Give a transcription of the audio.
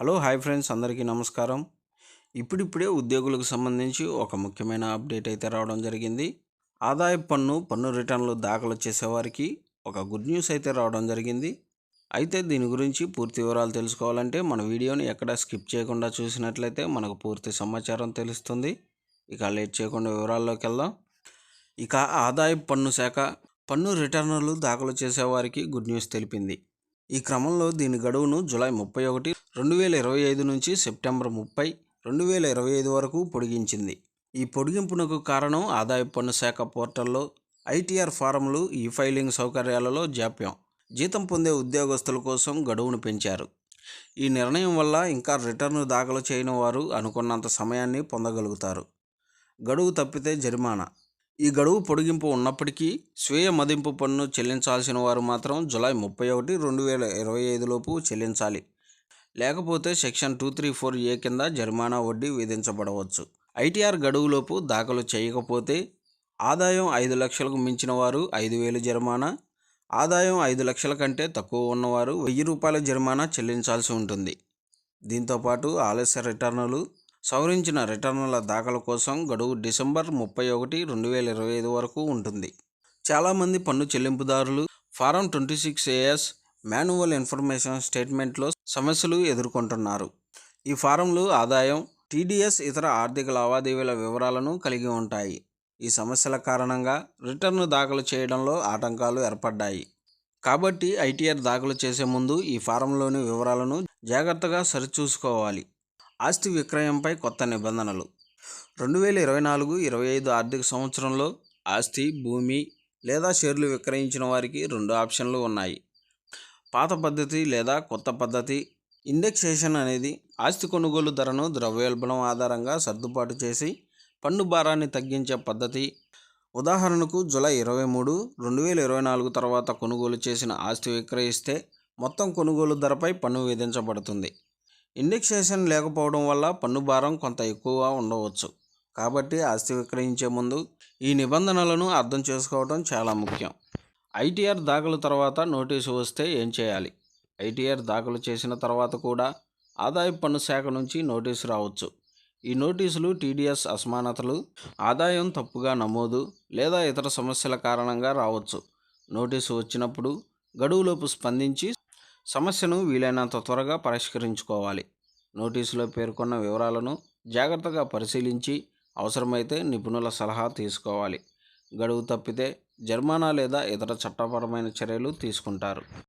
Hello hi friends అందరికీ నమస్కారం. ఇప్పుడిప్పుడే ఉద్యోగులకు సంబంధించి ఒక ముఖ్యమైన అప్డేట్ అయితే రావడం జరిగింది. ఆదాయ పన్ను పన్ను రిటర్న్లు దాఖలు చేసేవారికి ఒక గుడ్ న్యూస్ అయితే రావడం జరిగింది. అయితే దీని గురించి పూర్తి వివరాలు తెలుసుకోవాలంటే మన వీడియోని ఎక్కడ స్కిప్ చేయకుండా చూసినట్లయితే మనకు పూర్తి సమాచారం తెలుస్తుంది. ఇక లేట్ చేయకుండా వివరాల్లోకి వెళ్దాం. ఇక ఆదాయ పన్ను శాఖ పన్ను రిటర్నులు దాఖలు చేసేవారికి గుడ్ న్యూస్ తెలిపింది. ఈ క్రమంలో దీని గడువును జూలై ముప్పై ఒకటి రెండు వేల ఇరవై ఐదు నుంచి సెప్టెంబర్ ముప్పై రెండు వేల ఇరవై ఐదు వరకు పొడిగించింది. ఈ పొడిగింపునకు కారణం ఆదాయ పన్ను శాఖ పోర్టల్లో ఐటీఆర్ ఫారంలు ఈ ఫైలింగ్ సౌకర్యాలలో జాప్యం. జీతం పొందే ఉద్యోగస్తుల కోసం గడువును పెంచారు. ఈ నిర్ణయం వల్ల ఇంకా రిటర్ను దాఖలు చేయని వారు అనుకున్నంత సమయాన్ని పొందగలుగుతారు. గడువు తప్పితే జరిమానా. ఈ గడువు పొడిగింపు ఉన్నప్పటికీ స్వీయ మదింపు పన్ను చెల్లించాల్సిన వారు మాత్రం జులై ముప్పై ఒకటి రెండు వేల ఇరవై ఐదులోపు చెల్లించాలి. లేకపోతే section two three four A కింద జరిమానా వడ్డీ విధించబడవచ్చు. ఐటీఆర్ గడువులోపు దాఖలు చేయకపోతే ఆదాయం ఐదు లక్షలకు మించిన వారు ఐదు వేలు జరిమానా ఆదాయం ఐదు లక్షల కంటే తక్కువ ఉన్నవారు వెయ్యి రూపాయల జరిమానా చెల్లించాల్సి ఉంటుంది. దీంతోపాటు ఆలస్య రిటర్నులు సవరించిన రిటర్నుల దాఖలు కోసం గడువు డిసెంబర్ ముప్పై ఒకటి రెండు వేల ఇరవై ఐదు వరకు ఉంటుంది. చాలామంది పన్ను చెల్లింపుదారులు form twenty six AS manual information స్టేట్మెంట్లో సమస్యలు ఎదుర్కొంటున్నారు. ఈ ఫారంలు ఆదాయం టీడీఎస్ ఇతర ఆర్థిక లావాదేవీల వివరాలను కలిగి ఉంటాయి. ఈ సమస్యల కారణంగా రిటర్ను దాఖలు చేయడంలో ఆటంకాలు ఏర్పడ్డాయి. కాబట్టి ఐటీఆర్ దాఖలు చేసే ముందు ఈ ఫారంలోని వివరాలను జాగ్రత్తగా సరిచూసుకోవాలి. ఆస్తి విక్రయంపై కొత్త నిబంధనలు. రెండు వేల ఇరవై నాలుగు ఇరవై ఐదు ఆర్థిక సంవత్సరంలో ఆస్తి భూమి లేదా షేర్లు విక్రయించిన వారికి రెండు ఆప్షన్లు ఉన్నాయి. పాత పద్ధతి లేదా కొత్త పద్ధతి. ఇండెక్సేషన్ అనేది ఆస్తి కొనుగోలు ధరను ద్రవ్యోల్బణం ఆధారంగా సర్దుబాటు చేసి పన్ను భారాన్ని తగ్గించే పద్ధతి. ఉదాహరణకు జూలై ఇరవై మూడు రెండు వేల ఇరవై నాలుగు తర్వాత కొనుగోలు చేసిన ఆస్తి విక్రయిస్తే మొత్తం కొనుగోలు ధరపై పన్ను విధించబడుతుంది. ఇండెక్సేషన్ లేకపోవడం వల్ల పన్ను భారం కొంత ఎక్కువగా ఉండవచ్చు. కాబట్టి ఆస్తి విక్రయించే ముందు ఈ నిబంధనలను అర్థం చేసుకోవడం చాలా ముఖ్యం. ఐటీఆర్ దాఖలు తర్వాత నోటీసు వస్తే ఏం చేయాలి? ఐటీఆర్ దాఖలు చేసిన తర్వాత కూడా ఆదాయ పన్ను శాఖ నుంచి నోటీసు రావచ్చు. ఈ నోటీసులు టీడీఎస్ అసమానతలు ఆదాయం తప్పుగా నమోదు లేదా ఇతర సమస్యల కారణంగా రావచ్చు. నోటీసు వచ్చినప్పుడు గడువులోపు స్పందించి సమస్యను వీలైనంత త్వరగా పరిష్కరించుకోవాలి. నోటీసులో పేర్కొన్న వివరాలను జాగ్రత్తగా పరిశీలించి అవసరమైతే నిపుణుల సలహా తీసుకోవాలి. గడువు తప్పితే జరిమానా లేదా ఇతర చట్టపరమైన చర్యలు తీసుకుంటారు.